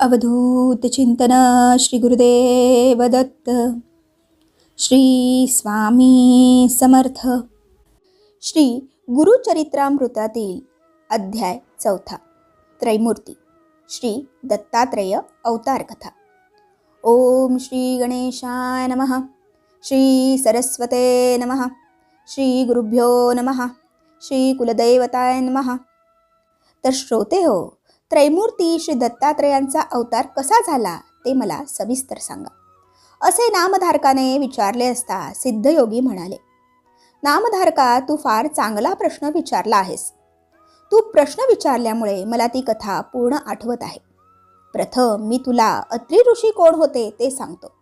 अवधूत चिंतन श्री गुरुदेव दत्त श्री स्वामी समर्थ. श्री गुरुचरित्रामृतातील अध्याय चौथा त्रैमूर्ती श्री दत्तात्रेय अवतार कथा. ओम श्री गणेशाय नमः श्री सरस्वते नमः श्री गुरुभ्यो नमः श्री कुलदैवताय नमः. तर श्रोते हो त्रैमूर्ती श्री दत्तात्रेयांचा अवतार कसा झाला ते मला सविस्तर सांगा. असे नामधारकाने विचारले असता सिद्धयोगी म्हणाले नामधारका तू फार चांगला प्रश्न विचारला आहेस. तू प्रश्न विचारल्यामुळे मला ती कथा पूर्ण आठवत आहे. प्रथम मी तुला अत्री ऋषी कोण होते ते सांगतो.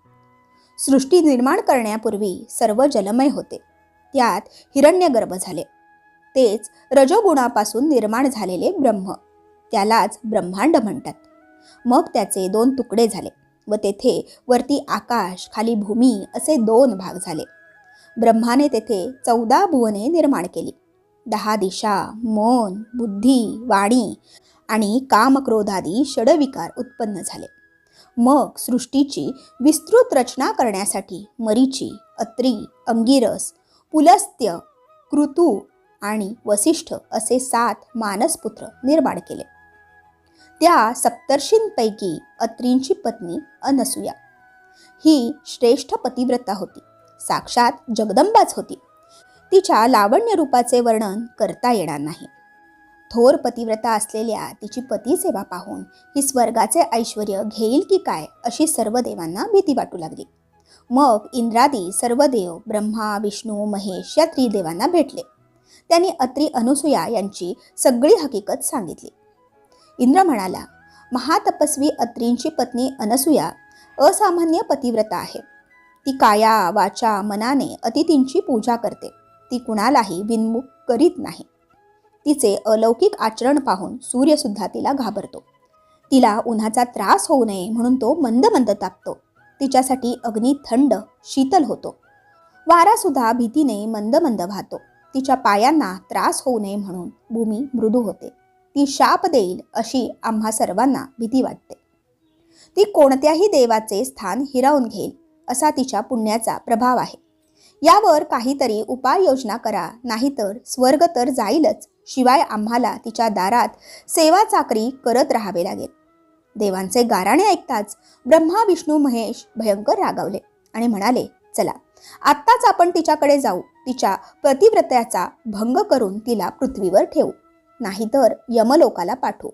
सृष्टी निर्माण करण्यापूर्वी सर्व जलमय होते. त्यात हिरण्यगर्भ झाले. तेच रजोगुणापासून निर्माण झालेले ब्रह्म. त्यालाच ब्रह्मांड म्हणतात. मग त्याचे दोन तुकडे झाले व तेथे वरती आकाश खाली भूमी असे दोन भाग झाले. ब्रह्माने तेथे चौदा भुवने निर्माण केली. दहा दिशा मन बुद्धी वाणी आणि कामक्रोधादी षडविकार उत्पन्न झाले. मग सृष्टीची विस्तृत रचना करण्यासाठी मरीची अत्री अंगिरस पुलस्त्य कृतू आणि वसिष्ठ असे सात मानसपुत्र निर्माण केले. त्या सप्तर्षींपैकी अत्रींची पत्नी अनसूया. ही श्रेष्ठ पतिव्रता होती. साक्षात जगदंबाच होती. तिच्या लावण्य रूपाचे वर्णन करता येणार नाही. थोर पतिव्रता असलेल्या तिची पतीसेवा पाहून ही स्वर्गाचे ऐश्वर घेईल की काय अशी सर्व देवांना भीती वाटू लागली. मग इंद्रादी सर्व देव ब्रह्मा विष्णू महेश या त्रिदेवांना भेटले. त्यांनी अत्री अनुसूया यांची सगळी हकीकत सांगितली. इंद्र म्हणाला महातपस्वी अत्रींची पत्नी अनसूया असामान्य पतिव्रता आहे. ती काया वाचा मनाने अतिथींची पूजा करते. ती कुणालाही विनमुख करीत नाही. तिचे अलौकिक आचरण पाहून सूर्यसुद्धा तिला घाबरतो. तिला उन्हाचा त्रास होऊ नये म्हणून तो मंद मंद तापतो. तिच्यासाठी अग्नी थंड शीतल होतो. वारासुद्धा भीतीने मंद मंद वाहतो. तिच्या पायांना त्रास होऊ नये म्हणून भूमी मृदू होते. ती शाप देईल अशी आम्हा सर्वांना भीती वाटते. ती कोणत्याही देवाचे स्थान हिरावून घेईल असा तिच्या पुण्याचा प्रभाव आहे. यावर काहीतरी उपाययोजना करा नाहीतर स्वर्ग तर जाईलच शिवाय आम्हाला तिच्या दारात सेवा चाकरी करत राहावे लागेल. देवांचे गाराणे ऐकताच ब्रह्मा विष्णू महेश भयंकर रागावले आणि म्हणाले चला आत्ताच आपण तिच्याकडे जाऊ तिच्या प्रतिव्रत्याचा भंग करून तिला पृथ्वीवर ठेवू. नाहीतर यमलोकाला पाठवू.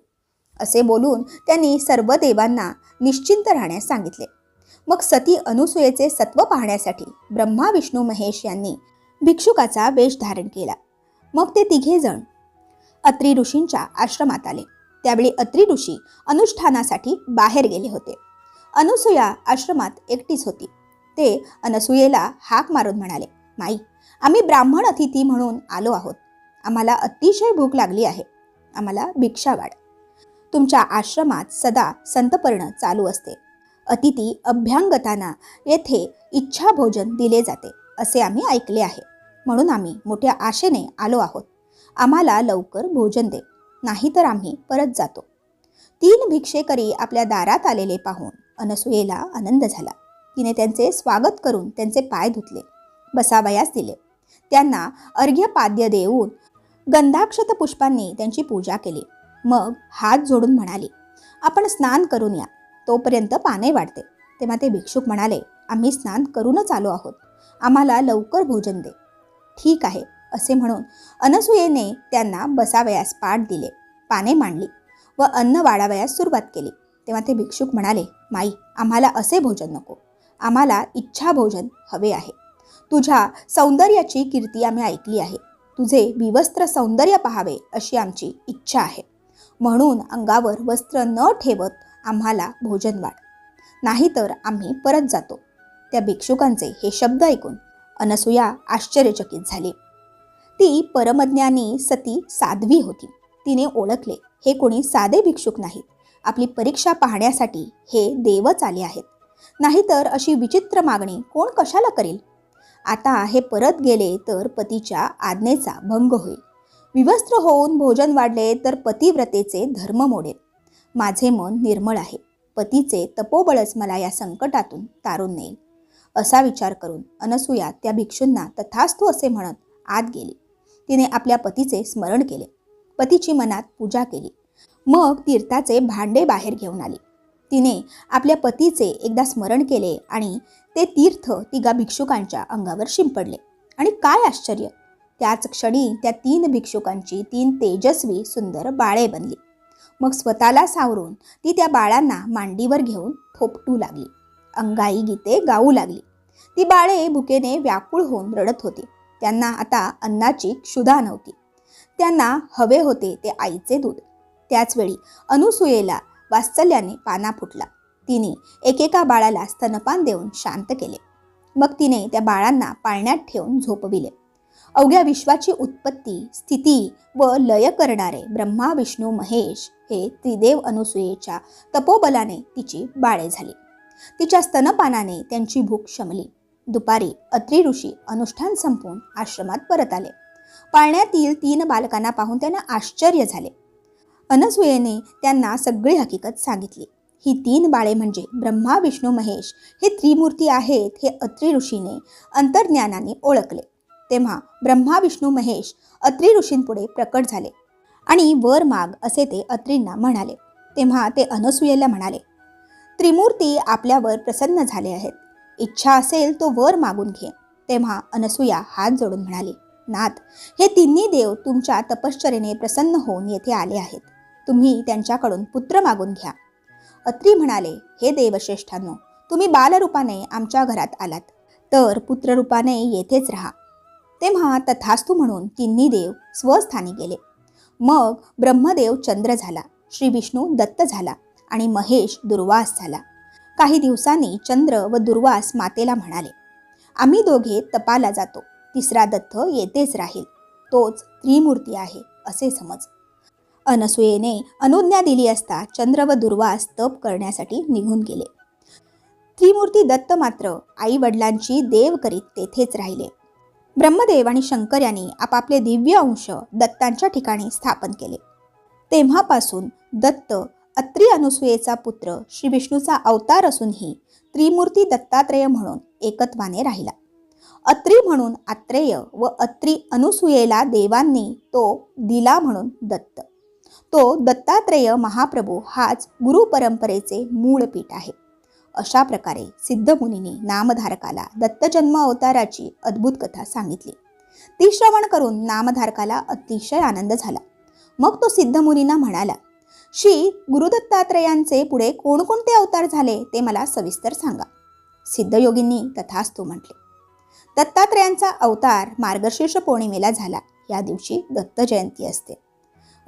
असे बोलून त्यांनी सर्व देवांना निश्चिंत राहण्यास सांगितले. मग सती अनुसूयेचे सत्व पाहण्यासाठी ब्रह्मा विष्णू महेश यांनी भिक्षुकाचा वेश धारण केला. मग ते तिघे जण अत्री ऋषींच्या आश्रमात आले. त्यावेळी अत्री ऋषी अनुष्ठानासाठी बाहेर गेले होते. अनुसूया आश्रमात एकटीच होती. ते अनसूयेला हाक मारून म्हणाले माई आम्ही ब्राह्मण अतिथी म्हणून आलो आहोत. आम्हाला अतिशय भूक लागली आहे. आम्हाला भिक्षा वाढ. तुमच्या आश्रमात सदा संतपर्ण चालू असते. अतिथी अभ्यांगताना येथे इच्छा भोजन दिले जाते असे आम्ही ऐकले आहे. म्हणून आम्ही मोठ्या आशेने आलो आहोत. आम्हाला लवकर भोजन दे नाहीतर आम्ही परत जातो. तीन भिक्षेकरी आपल्या दारात आलेले पाहून अनसूयेला आनंद झाला. तिने त्यांचे स्वागत करून त्यांचे पाय धुतले. बसावयास दिले. त्यांना अर्घ्यपाद्य देऊन गंधाक्षत पुष्पांनी त्यांची पूजा केली. मग हात जोडून म्हणाली आपण स्नान करून या. तोपर्यंत पाने वाढते. तेव्हा ते भिक्षुक म्हणाले आम्ही स्नान करूनच आलो आहोत. आम्हाला लवकर भोजन दे. ठीक आहे असे म्हणून अनसूयेने त्यांना बसावयास पाठ दिले. पाने मांडली व अन्न वाढावयास सुरुवात केली. तेव्हा ते भिक्षुक म्हणाले माई आम्हाला असे भोजन नको. आम्हाला इच्छा भोजन हवे आहे. तुझ्या सौंदर्याची कीर्ती आम्ही ऐकली आहे. तुझे विवस्त्र सौंदर्य पाहावे अशी आमची इच्छा आहे. म्हणून अंगावर वस्त्र न ठेवत आम्हाला भोजन वाढ. नाहीतर आम्ही परत जातो. त्या भिक्षुकांचे हे शब्द ऐकून अनसूया आश्चर्यचकित झाली. ती परमज्ञानी सती साध्वी होती. तिने ओळखले हे कोणी साधे भिक्षुक नाहीत. आपली परीक्षा पाहण्यासाठी हे देवच आले आहेत. नाहीतर अशी विचित्र मागणी कोण कशाला करेल? आता हे परत गेले तर पतीच्या आज्ञेचा भंग होईल. विवस्त्र होऊन भोजन वाढले तर पतिव्रतेचे धर्म मोडेल. माझे मन निर्मळ आहे. पतीचे तपोबळच मला या संकटातून तारून नेईल. असा विचार करून अनसूया त्या भिक्षूंना तथास्तु असे म्हणत आत गेली. तिने आपल्या पतीचे स्मरण केले. पतीची मनात पूजा केली. मग तीर्थाचे भांडे बाहेर घेऊन आली. तिने आपल्या पतीचे एकदा स्मरण केले आणि ते तीर्थ तिघा भिक्षुकांच्या अंगावर शिंपडले. आणि काय आश्चर्य! त्याच क्षणी त्या तीन भिक्षुकांची तीन तेजस्वी सुंदर बाळे बनली. मग स्वतःला सावरून ती त्या बाळांना मांडीवर घेऊन थोपटू लागली. अंगाई गीते गाऊ लागली. ती बाळे भुकेने व्याकुळ होऊन रडत होती. त्यांना आता अन्नाची क्षुधा नव्हती. त्यांना हवे होते ते आईचे दूध. त्याचवेळी अनुसुयेला वात्सल्याने पाना फुटला. तिने एकेका बाळाला स्तनपान देऊन शांत केले. मग तिने त्या बाळांना पाळण्यात ठेवून झोपविले. अवघ्या विश्वाची उत्पत्ती स्थिती व लय करणारे ब्रह्मा विष्णू महेश हे त्रिदेव अनुसूयेच्या तपोबलाने तिची बाळे झाली. तिच्या स्तनपानाने त्यांची भूक शमली. दुपारी अत्री ऋषी अनुष्ठान संपवून आश्रमात परत आले. पाळण्यातील तीन बालकांना पाहून त्यांना आश्चर्य झाले. अनसुयेने त्यांना सगळी हकीकत सांगितली. ही तीन बाळे म्हणजे ब्रह्मा विष्णू महेश हे त्रिमूर्ती आहेत हे अत्रि ऋषीने अंतर्ज्ञानाने ओळखले. तेव्हा ब्रह्मा विष्णू महेश अत्रि ऋषींपुढे प्रकट झाले आणि वर माग असे ते अत्रींना म्हणाले. तेव्हा ते अनसुयेला म्हणाले त्रिमूर्ती आपल्यावर प्रसन्न झाले आहेत. इच्छा असेल तो वर मागून घे. तेव्हा अनसुया हात जोडून म्हणाली नाथ हे तिन्ही देव तुमच्या तपश्चरेने प्रसन्न होऊन येथे आले आहेत. तुम्ही त्यांच्याकडून पुत्र मागून घ्या. अत्री म्हणाले हे देवश्रेष्ठांनो तुम्ही बालरूपाने आमच्या घरात आलात. तर पुत्ररूपाने येथेच राहा. तेव्हा तथास्तू म्हणून तिन्ही देव स्वस्थानी गेले. मग ब्रह्मदेव चंद्र झाला श्री विष्णू दत्त झाला आणि महेश दुर्वास झाला. काही दिवसांनी चंद्र व दुर्वास मातेला म्हणाले आम्ही दोघे तपाला जातो. तिसरा दत्त येतेच राहील. तोच त्रिमूर्ती आहे असे समज. अनसुयेने अनुज्ञा दिली असता चंद्र व दुर्वास तप करण्यासाठी निघून गेले. त्रिमूर्ती दत्त मात्र आई वडिलांची देव करीत तेथेच राहिले. ब्रह्मदेव आणि शंकर यांनी आपापले दिव्य अंश दत्तांच्या ठिकाणी स्थापन केले. तेव्हापासून दत्त अत्री अनुसूयेचा पुत्र श्री विष्णूचा अवतार असूनही त्रिमूर्ती दत्तात्रेय म्हणून एकत्वाने राहिला. अत्री म्हणून आत्रेय व अत्री अनुसूयेला देवांनी तो दिला म्हणून दत्त. तो दत्तात्रेय महाप्रभू हाच गुरु परंपरेचे मूळ पीठ आहे. अशा प्रकारे सिद्धमुनीने नामधारकाला दत्तजन्म अवताराची अद्भुत कथा सांगितली. ती श्रवण करून नामधारकाला अतिशय आनंद झाला. मग तो सिद्धमुनींना म्हणाला श्री गुरुदत्तात्रेयांचे पुढे कोणकोणते अवतार झाले ते मला सविस्तर सांगा. सिद्धयोगींनी तथास्तू म्हटले दत्तात्रेयांचा अवतार मार्गशीर्ष पौर्णिमेला झाला. या दिवशी दत्त जयंती असते.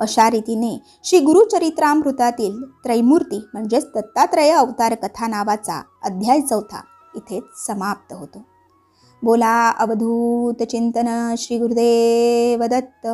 अशा रीतीने श्री गुरुचरित्रामृतातील त्रैमूर्ती म्हणजेच दत्तात्रय अवतार कथा नावाचा अध्याय चौथा इथेच समाप्त होतो. बोला अवधूत चिंतन श्री गुरुदेव दत्त.